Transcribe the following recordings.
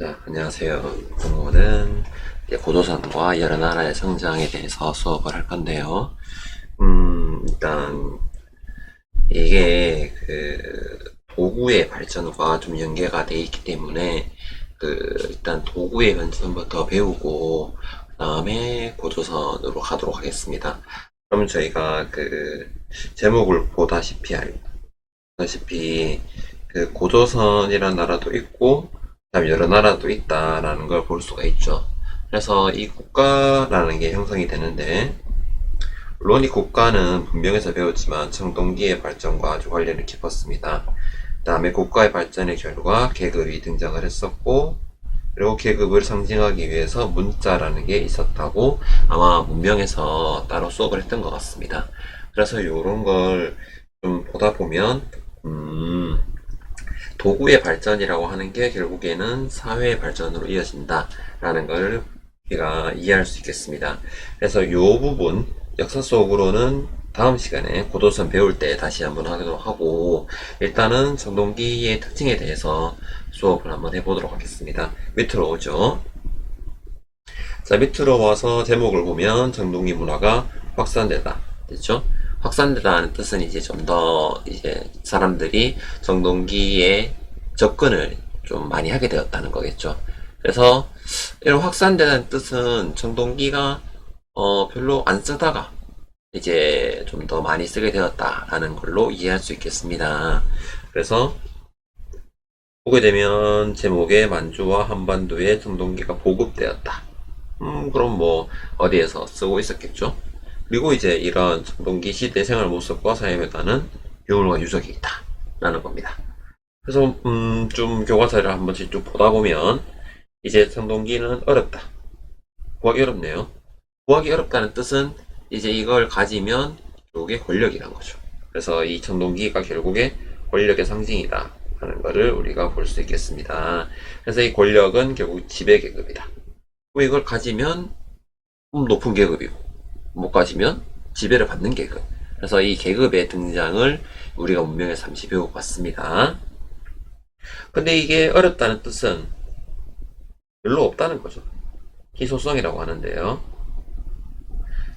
네, 안녕하세요. 오늘은 고도산과 여러 나라의 성장에 대해서 수업을 할 건데요. 음, 일단 이게 그 도구의 발전과 좀 연계가 돼 있기 때문에 그 일단 도구의 발전부터 배우고 그 다음에 고도선으로 가도록 하겠습니다. 그러면 저희가 그 제목을 보다시피 알다시피 그 고조선이라는 나라도 있고 그 다음에 여러 나라도 있다라는 걸 볼 수가 있죠. 그래서 이 국가라는 게 형성이 되는데 물론 이 국가는 분명해서 배웠지만 청동기의 발전과 아주 관련이 깊었습니다. 그 다음에 국가의 발전의 결과 계급이 등장을 했었고 그리고 계급을 상징하기 위해서 문자라는 게 있었다고 아마 문명에서 따로 수업을 했던 것 같습니다. 그래서 이런 걸 좀 보다 보면 음, 도구의 발전이라고 하는 게 결국에는 사회의 발전으로 이어진다라는 걸 우리가 이해할 수 있겠습니다. 그래서 이 부분 역사 속으로는 다음 시간에 고도선 배울 때 다시 한번 하도록 하고 일단은 청동기의 특징에 대해서 수업을 한번 해보도록 하겠습니다. 밑으로 오죠. 자 밑으로 와서 제목을 보면 청동기 문화가 확산되다 됐죠? 확산되다는 뜻은 이제 좀 더 이제 사람들이 정동기에 접근을 좀 많이 하게 되었다는 거겠죠. 그래서 이런 확산되다는 뜻은 정동기가 어 별로 안 쓰다가 이제 좀 더 많이 쓰게 되었다라는 걸로 이해할 수 있겠습니다. 그래서 보게 되면 제목에 만주와 한반도의 정동기가 보급되었다. 음, 그럼 뭐 어디에서 쓰고 있었겠죠? 그리고 이제 이런 정동기 시대 생활 모습과 사회변화는 유물과 유적이 있다. 라는 겁니다. 그래서 음, 좀 교과서를 한 번씩 쭉 보다 보면 이제 청동기는 어렵다. 구하기 어렵네요. 구하기 어렵다는 뜻은 이제 이걸 가지면 결국에 권력이란 거죠. 그래서 이 청동기가 결국에 권력의 상징이다. 하는 것을 우리가 볼 수 있겠습니다. 그래서 이 권력은 결국 지배 계급이다. 이걸 가지면 음, 높은 계급이고 못 가지면 지배를 받는 계급. 그래서 이 계급의 등장을 우리가 문명에 잠시 배워봤습니다. 근데 이게 어렵다는 뜻은 별로 없다는 거죠. 희소성이라고 하는데요.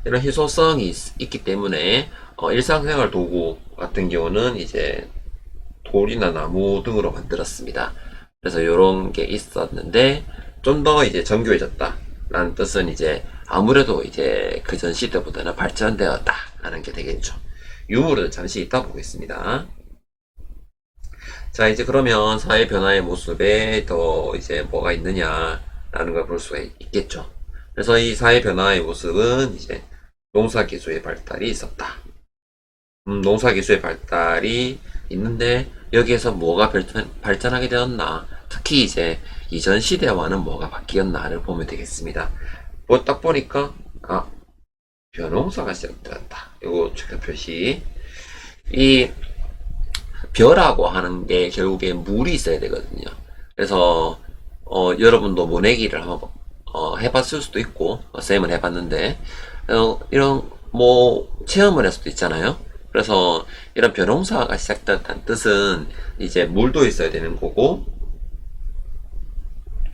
이런 희소성이 있, 기 때문에 어, 일상생활 도구 같은 경우는 이제 돌이나 나무 등으로 만들었습니다. 그래서 이런 게 있었는데 좀 더 이제 정교해졌다. 라는 뜻은 이제 아무래도 이제 그 전 시대보다는 발전되었다. 라는 게 되겠죠. 유물은 잠시 이따 보겠습니다. 자, 이제 그러면 사회 변화의 모습에 더 이제 뭐가 있느냐라는 걸 볼 수가 있겠죠. 그래서 이 사회 변화의 모습은 이제 농사 기술의 발달이 있었다. 음, 농사 기술의 발달이 있는데 여기에서 뭐가 발전, 발전하게 되었나? 특히 이제 이전 시대와는 뭐가 바뀌었나를 보면 되겠습니다. 뭐 딱 보니까 아 벼농사가 시작되었다. 이거 체크 표시. 이 벼라고 하는 게 결국에 물이 있어야 되거든요. 그래서 어, 여러분도 모내기를 한번 어, 해봤을 수도 있고 어, 쌤은 해봤는데 어, 이런 뭐 체험을 할 수도 있잖아요. 그래서 이런 벼농사가 시작됐다는 뜻은 이제 물도 있어야 되는 거고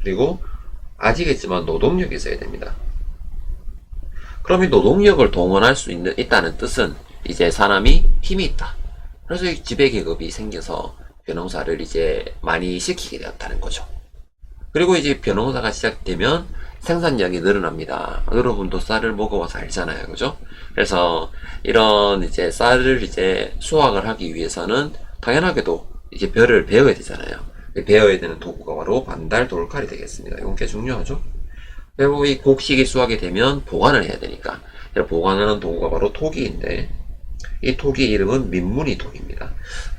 그리고 아시겠지만 노동력이 있어야 됩니다. 그럼 이 노동력을 동원할 수 있는 있다는 뜻은 이제 사람이 힘이 있다. 그래서 이 지배 계급이 생겨서 벼농사를 이제 많이 시키게 되었다는 거죠. 그리고 이제 벼농사가 시작되면 생산량이 늘어납니다. 여러분도 쌀을 먹어봐서 알잖아요. 그죠? 그래서 이런 이제 쌀을 이제 수확을 하기 위해서는 당연하게도 이제 벼를 베어야 되잖아요. 베어야 되는 도구가 바로 반달 돌칼이 되겠습니다. 이건 꽤 중요하죠? 그리고 이 곡식이 수확이 되면 보관을 해야 되니까 보관하는 도구가 바로 토기인데 이 토기 이름은 민무늬 토기입니다.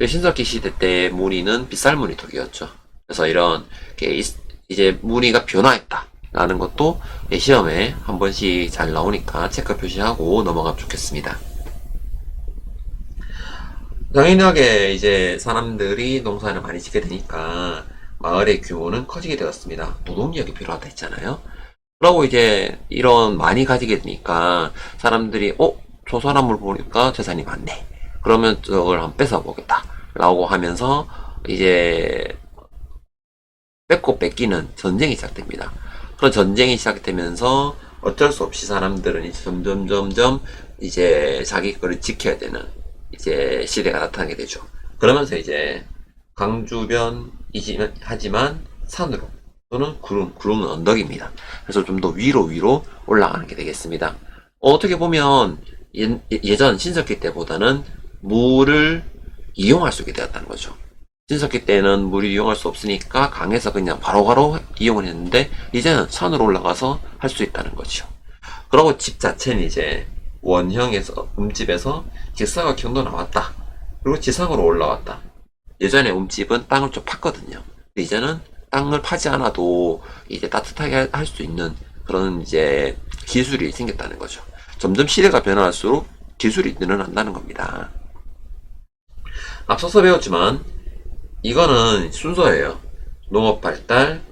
신석기 시대 때 무늬는 빗살무늬 토기였죠. 그래서 이런 게 이제 무늬가 변화했다. 라는 것도 시험에 한 번씩 잘 나오니까 체크 표시하고 넘어가면 좋겠습니다. 당연하게 이제 사람들이 농사를 많이 짓게 되니까 마을의 규모는 커지게 되었습니다. 노동력이 필요하다 했잖아요. 그러고 이제 이런 많이 가지게 되니까 사람들이 어? 저 사람을 보니까 재산이 많네. 그러면 저걸 한번 뺏어 보겠다. 라고 하면서 이제 뺏고 뺏기는 전쟁이 시작됩니다. 그런 전쟁이 시작되면서 어쩔 수 없이 사람들은 이제 점점 점점 이제 자기 거를 지켜야 되는 이제 시대가 나타나게 되죠. 그러면서 이제 강주변이지만 하지만 산으로 또는 구름 구름은 언덕입니다. 그래서 좀 더 위로 위로 올라가는 게 되겠습니다. 어떻게 보면 예, 예전 신석기 때보다는 물을 이용할 수 있게 되었다는 거죠. 신석기 때는 물을 이용할 수 없으니까 강에서 그냥 바로바로 이용을 했는데 이제는 산으로 올라가서 할 수 있다는 거죠. 그리고 집 자체는 이제 원형에서 음집에서 직사각 형도 나왔다. 그리고 지상으로 올라왔다. 예전에 음집은 땅을 좀 팠거든요. 이제는 땅을 파지 않아도 이제 따뜻하게 할 수 있는 그런 이제 기술이 생겼다는 거죠. 점점 시대가 변화할수록 기술이 늘어난다는 겁니다. 앞서서 배웠지만 이거는 순서예요. 농업 발달,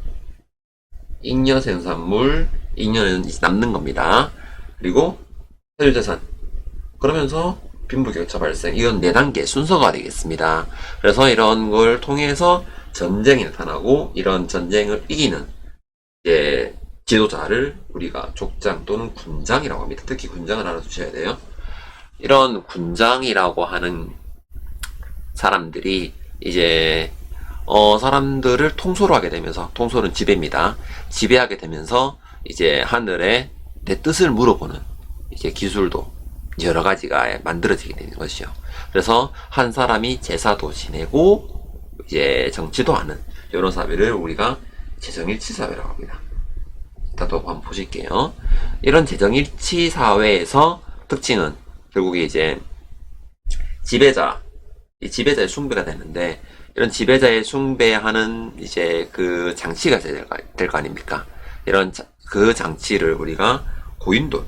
잉여 생산물, 잉여는 남는 겁니다. 그리고 사유자산. 그러면서 빈부격차 발생. 이건 네 단계 순서가 되겠습니다. 그래서 이런 걸 통해서 전쟁이 나타나고 이런 전쟁을 이기는 이제 지도자를 우리가 족장 또는 군장이라고 합니다. 특히 군장을 알아두셔야 돼요. 이런 군장이라고 하는 사람들이 이제 어 사람들을 통솔을 하게 되면서 통솔은 지배입니다. 지배하게 되면서 이제 하늘에 내 뜻을 물어보는 이제 기술도 여러 가지가 만들어지게 되는 것이요. 그래서 한 사람이 제사도 지내고 이제 정치도 하는 이런 사회를 우리가 재정일치 사회라고 합니다. 또 한번 보실게요. 이런 재정일치 사회에서 특징은 결국에 이제 지배자, 이 지배자의 숭배가 되는데 이런 지배자의 숭배하는 이제 그 장치가 될 거, 될거 아닙니까? 이런 자- 그 장치를 우리가 고인돌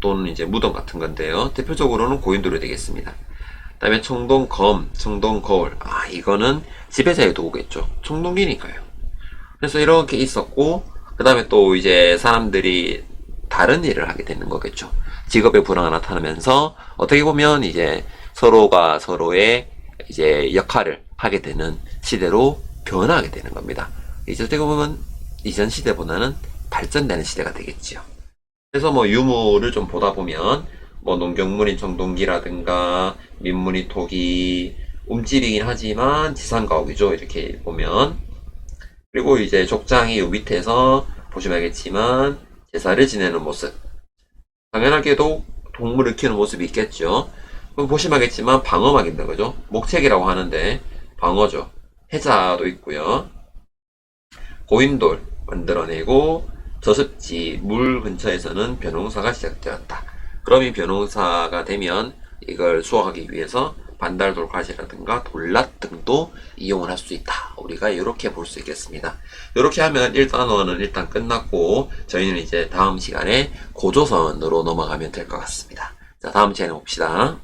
또는 이제 무덤 같은 건데요. 대표적으로는 고인돌이 되겠습니다. 그 다음에 청동검, 청동거울. 아 이거는 지배자의 도구겠죠. 청동기니까요. 그래서 이렇게 있었고 그 다음에 또 이제 사람들이 다른 일을 하게 되는 거겠죠. 직업의 불화가 나타나면서 어떻게 보면 이제 서로가 서로의 이제 역할을 하게 되는 시대로 변화하게 되는 겁니다. 이제 어떻게 보면 이전 시대보다는 발전되는 시대가 되겠지요. 그래서 뭐 유물을 좀 보다 보면 뭐 농경물인 청동기라든가 민물이 토기 움집이긴 하지만 지상가옥이죠. 이렇게 보면 그리고 이제 족장이 요 밑에서 보시면 알겠지만 제사를 지내는 모습 당연하게도 동물을 키우는 모습이 있겠죠. 그럼 보시면 알겠지만 방어막입니다. 그죠? 목책이라고 하는데 방어죠. 해자도 있고요. 고인돌 만들어내고 저습지 물 근처에서는 변홍사가 시작되었다. 그럼 이 변홍사가 되면 이걸 수확하기 위해서 반달 돌 가시라든가 돌랏 등도 이용을 할 수 있다. 우리가 이렇게 볼 수 있겠습니다. 이렇게 하면 1단원은 일단 끝났고 저희는 이제 다음 시간에 고조선으로 넘어가면 될 것 같습니다. 자, 다음 시간에 봅시다.